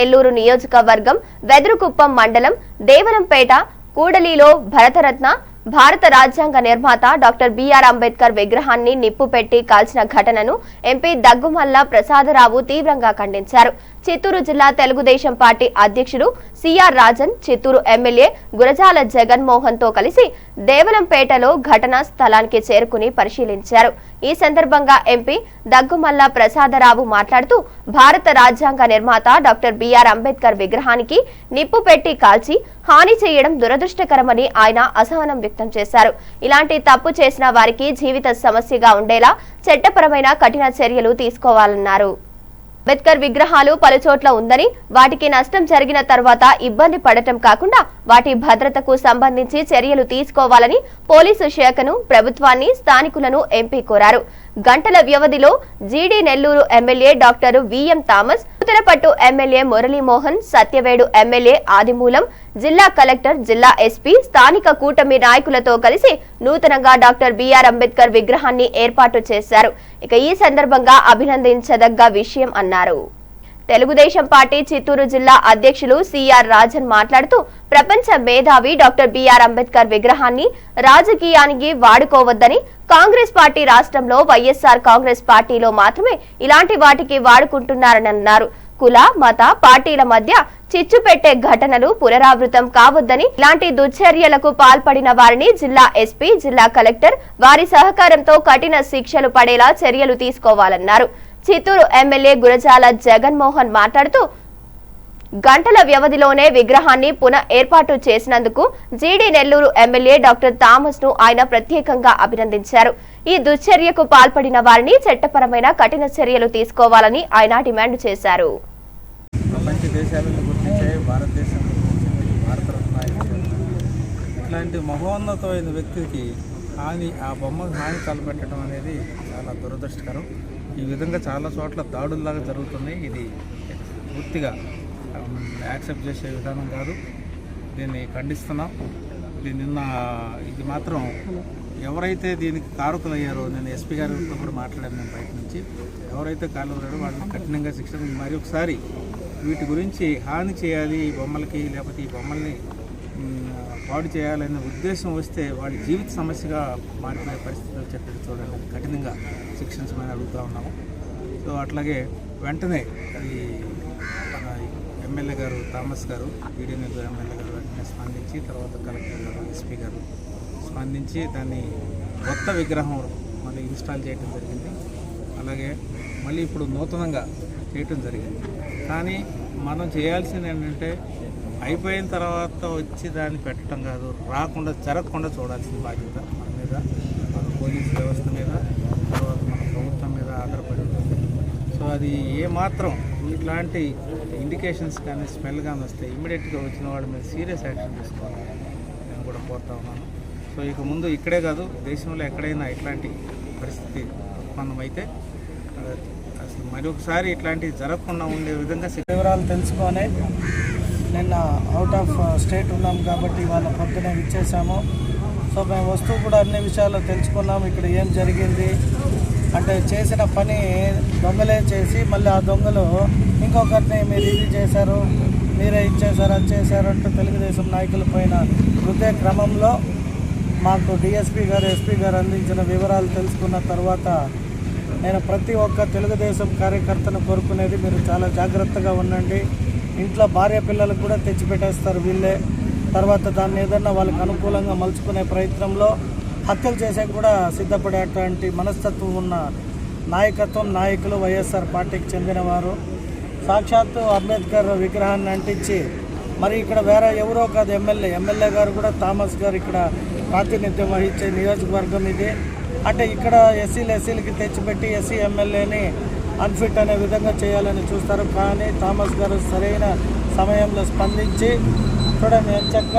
నెల్లూరు నియోజకవర్గం వెదురుకుప్పం మండలం దేవరంపేట కూడలిలో భరతరత్న భారత రాజ్యాంగ నిర్మాత డాక్టర్ బిఆర్ అంబేద్కర్ విగ్రహాన్ని నిప్పు పెట్టి కాల్చిన ఘటనను ఎంపీ దగ్గుమల్ల ప్రసాదరావు తీవ్రంగా ఖండించారు. చిత్తూరు జిల్లా తెలుగుదేశం పార్టీ అధ్యక్షుడు C R Rajan Chittoor MLA Gurajala జగన్మోహన్తో కలిసి దేవలంపేటలో ఘటనా స్థలానికి చేరుకుని పరిశీలించారు. ఈ సందర్భంగా ఎంపీ దగ్గుమల్ల ప్రసాదరావు మాట్లాడుతూ భారత రాజ్యాంగ నిర్మాత డాక్టర్ బిఆర్ అంబేద్కర్ విగ్రహానికి నిప్పు పెట్టి కాల్చి హాని చేయడం దురదృష్టకరమని ఆయన అసహనం వ్యక్తం చేశారు. ఇలాంటి తప్పు చేసిన వారికి జీవిత సమస్యగా ఉండేలా చట్టపరమైన కఠిన చర్యలు తీసుకోవాలన్నారు. అంబేద్కర్ విగ్రహాలు పలుచోట్ల ఉందని వాటికి నష్టం జరిగిన తర్వాత ఇబ్బంది పడటం కాకుండా వాటి భద్రతకు సంబంధించి చర్యలు తీసుకోవాలని పోలీసు శాఖను ప్రభుత్వాన్ని స్థానికులను ఎంపీ కోరారు. గంటల వ్యవధిలో G D Nellore MLA doctor V M Thomas ఉత్తరపట్టు MLA Muralimohan Satyavedu MLA Adimulam జిల్లా కలెక్టర్ జిల్లా ఎస్పీ స్థానిక కూటమి నాయకులతో కలిసి నూతనంగా డాక్టర్ బిఆర్ అంబేద్కర్ విగ్రహాన్ని ఏర్పాటు చేశారు. ఇక ఈ సందర్భంగా అభినందించదగ్గ విషయం అన్నారు. తెలుగుదేశం పార్టీ చిత్తూరు జిల్లా అధ్యక్షులు సిఆర్ రాజన్ మాట్లాడుతూ ప్రపంచ మేధావి డాక్టర్ బిఆర్ అంబేద్కర్ విగ్రహాన్ని రాజకీయానికి వాడుకోవద్దని కాంగ్రెస్ పార్టీ రాష్ట్రంలో వైఎస్ఆర్ కాంగ్రెస్ పార్టీలో మాత్రమే ఇలాంటి వాటికి వాడుకుంటున్నారని అన్నారు. కుల మత పార్టీల మధ్య చిచ్చు పెట్టే ఘటనలు పునరావృతం కావద్దని ఇలాంటి దుశ్చర్యలకు పాల్పడిన వారిని జిల్లా ఎస్పీ జిల్లా కలెక్టర్ వారి సహకారంతో కఠిన శిక్షలు పడేలా చర్యలు తీసుకోవాలన్నారు. చిత్తూరు ఎమ్మెల్యే గురజాల జగన్మోహన్ మాట్లాడుతూ గంటల వ్యవధిలోనే విగ్రహాన్ని పునః ఏర్పాటు చేసినందుకు జీడీ నెల్లూరు ఎమ్మెల్యే డాక్టర్ థామస్ను ఆయన ప్రత్యేకంగా అభినందించారు. ఈ దుశ్చర్యకు పాల్పడిన వారిని చట్టపరమైన కఠిన చర్యలు తీసుకోవాలని ఆయన డిమాండ్ చేశారు. ఇట్లాంటి మహోన్నతమైన వ్యక్తికి హాని ఆ బొమ్మకు హాని తలపెట్టడం అనేది చాలా దురదృష్టకరం. ఈ విధంగా చాలా చోట్ల దాడుల్లాగా జరుగుతున్నాయి. ఇది పూర్తిగా యాక్సెప్ట్ చేసే విధానం కాదు. దీన్ని ఖండిస్తున్నాం. దీన్ని నిన్న ఇది మాత్రం ఎవరైతే దీనికి కారకులయ్యారో నేను ఎస్పీ గారితో కూడా మాట్లాడాను నేను బయట నుంచి ఎవరైతే కాలువరాడో వాళ్ళని కఠినంగా శిక్షణ మరి ఒకసారి వీటి గురించి హాని చేయాలి ఈ బొమ్మలకి లేకపోతే ఈ బొమ్మల్ని పాడు చేయాలనే ఉద్దేశం వస్తే వాడి జీవిత సమస్యగా మారిపోయే పరిస్థితులు చెప్పడం చూడండి. కఠినంగా శిక్షించమని అడుగుతూ ఉన్నాము. సో అట్లాగే వెంటనే ఈ మన ఎమ్మెల్యే గారు థామస్ గారు వీడియో ఎమ్మెల్యే గారు వెంటనే స్పందించి తర్వాత కలెక్టర్ గారు ఎస్పీ గారు స్పందించి దాన్ని కొత్త విగ్రహం మళ్ళీ ఇన్స్టాల్ చేయడం జరిగింది. అలాగే మళ్ళీ ఇప్పుడు నూతనంగా చేయటం జరిగింది. కానీ మనం చేయాల్సింది ఏంటంటే అయిపోయిన తర్వాత వచ్చి దాన్ని పెట్టడం కాదు రాకుండా జరగకుండా చూడాల్సిన బాధ్యత మన మీద మన పోలీస్ వ్యవస్థ మీద తర్వాత మన ప్రభుత్వం మీద ఆధారపడి ఉంటుంది. సో అది ఏమాత్రం ఇట్లాంటి ఇండికేషన్స్ కానీ స్మెల్ కానీ వస్తే ఇమ్మీడియట్గా వచ్చిన వాళ్ళ మీద సీరియస్ యాక్షన్ తీసుకోవాలి. నేను కూడా కోరుతా ఉన్నాను. సో ఇక ముందు ఇక్కడే కాదు దేశంలో ఎక్కడైనా ఇట్లాంటి పరిస్థితి ఉత్పన్నమైతే అసలు మరొకసారి ఇట్లాంటివి జరగకుండా ఉండే విధంగా వివరాలు తెలుసుకొని నిన్న అవుట్ ఆఫ్ స్టేట్ ఉన్నాం కాబట్టి వాళ్ళ పొద్దునే ఇచ్చేసాము. సో మేము వస్తూ కూడా అన్ని విషయాలు తెలుసుకున్నాము ఇక్కడ ఏం జరిగింది? అంటే చేసిన పని దొంగలే చేసి మళ్ళీ ఆ దొంగలు ఇంకొకరిని మీరు ఇది చేశారు మీరే ఇచ్చేశారు అది చేశారు అంటూ తెలుగుదేశం నాయకుల పైన రుద్దే క్రమంలో మాకు డిఎస్పీ గారు ఎస్పీ గారు అందించిన వివరాలు తెలుసుకున్న తర్వాత నేను ప్రతి ఒక్క తెలుగుదేశం కార్యకర్తను కోరుకునేది మీరు చాలా జాగ్రత్తగా ఉండండి. ఇంట్లో భార్య పిల్లలకు కూడా తెచ్చిపెట్టేస్తారు వీళ్ళే. తర్వాత దాన్ని ఏదన్నా వాళ్ళకి అనుకూలంగా మలుచుకునే ప్రయత్నంలో హత్యలు చేసే కూడా సిద్ధపడేటువంటి మనస్తత్వం ఉన్న నాయకత్వం నాయకులు వైఎస్ఆర్ పార్టీకి చెందినవారు. సాక్షాత్తు అంబేద్కర్ విగ్రహాన్ని అంటించి మరి ఇక్కడ వేరే ఎవరో కాదు ఎమ్మెల్యే. ఎమ్మెల్యే గారు కూడా థామస్ గారు ఇక్కడ ప్రాతినిధ్యం వహించే నియోజకవర్గం ఇది. అంటే ఇక్కడ ఎస్సీలు ఎస్సీలకి తెచ్చిపెట్టి ఎస్సీ ఎమ్మెల్యేని అన్ఫిట్ అనే విధంగా చేయాలని చూస్తారు. కానీ థామస్ గారు సరైన సమయంలో స్పందించి చూడండి ఎంచక్క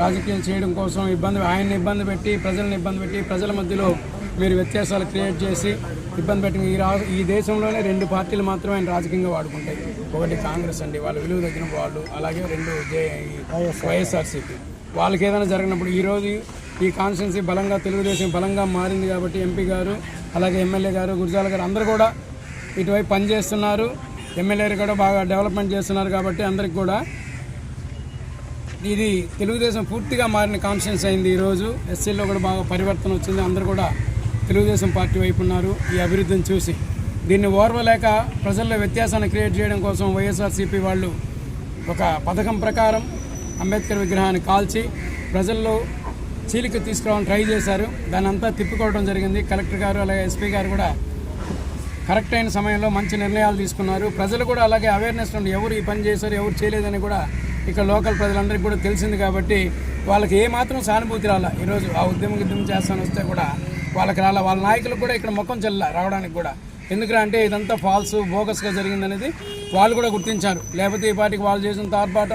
రాజకీయం చేయడం కోసం ఇబ్బంది ఆయన్ని ఇబ్బంది పెట్టి ప్రజలను ఇబ్బంది పెట్టి ప్రజల మధ్యలో మీరు వ్యత్యాసాలు క్రియేట్ చేసి ఇబ్బంది పెట్టి ఈ రా ఈ దేశంలోనే రెండు పార్టీలు మాత్రమే ఆయన రాజకీయంగా వాడుకుంటాయి. ఒకటి కాంగ్రెస్ అండి. వాళ్ళ విలువ తగ్గిన వాళ్ళు అలాగే రెండు వైఎస్ఆర్సీపీ వాళ్ళకి ఏదైనా జరిగినప్పుడు ఈరోజు ఈ కాన్స్టిట్యున్సీ బలంగా తెలుగుదేశం బలంగా మారింది కాబట్టి ఎంపీ గారు అలాగే ఎమ్మెల్యే గారు గురజాల గారు అందరూ కూడా ఇటువైపు పనిచేస్తున్నారు. ఎమ్మెల్యేలు కూడా బాగా డెవలప్మెంట్ చేస్తున్నారు కాబట్టి అందరికి కూడా ఇది తెలుగుదేశం పూర్తిగా మారిన కాన్షియన్స్ అయింది ఈరోజు ఎస్సీలో కూడా బాగా పరివర్తన వచ్చింది. అందరూ కూడా తెలుగుదేశం పార్టీ వైపు ఉన్నారు ఈ అభివృద్ధిని చూసి. దీన్ని ఓర్వలేక ప్రజల్లో వ్యత్యాసాన్ని క్రియేట్ చేయడం కోసం వైఎస్ఆర్సీపీ వాళ్ళు ఒక పథకం ప్రకారం అంబేద్కర్ విగ్రహాన్ని కాల్చి ప్రజల్లో చీలిక తీసుకురావడం ట్రై చేశారు. దాని అంతా తిప్పుకోవడం జరిగింది. కలెక్టర్ గారు అలాగే ఎస్పీ గారు కూడా కరెక్ట్ అయిన సమయంలో మంచి నిర్ణయాలు తీసుకున్నారు. ప్రజలు కూడా అలాగే అవేర్నెస్ ఉండి ఎవరు ఈ పని చేశారు ఎవరు చేయలేదని కూడా ఇక్కడ లోకల్ ప్రజలందరికీ కూడా తెలిసింది కాబట్టి వాళ్ళకి ఏ మాత్రం సానుభూతి రాల. ఈరోజు ఆ ఉద్యమం ఉద్యమం చేస్తాను వస్తే కూడా వాళ్ళకి రాల. వాళ్ళ నాయకులకు కూడా ఇక్కడ ముఖం చెల్ల రావడానికి కూడా. ఎందుకంటే అంటే ఇదంతా ఫాల్స్ బోగస్గా జరిగిందనేది వాళ్ళు కూడా గుర్తించారు. లేకపోతే ఈ పాటికి వాళ్ళు చేసిన తార్పాటం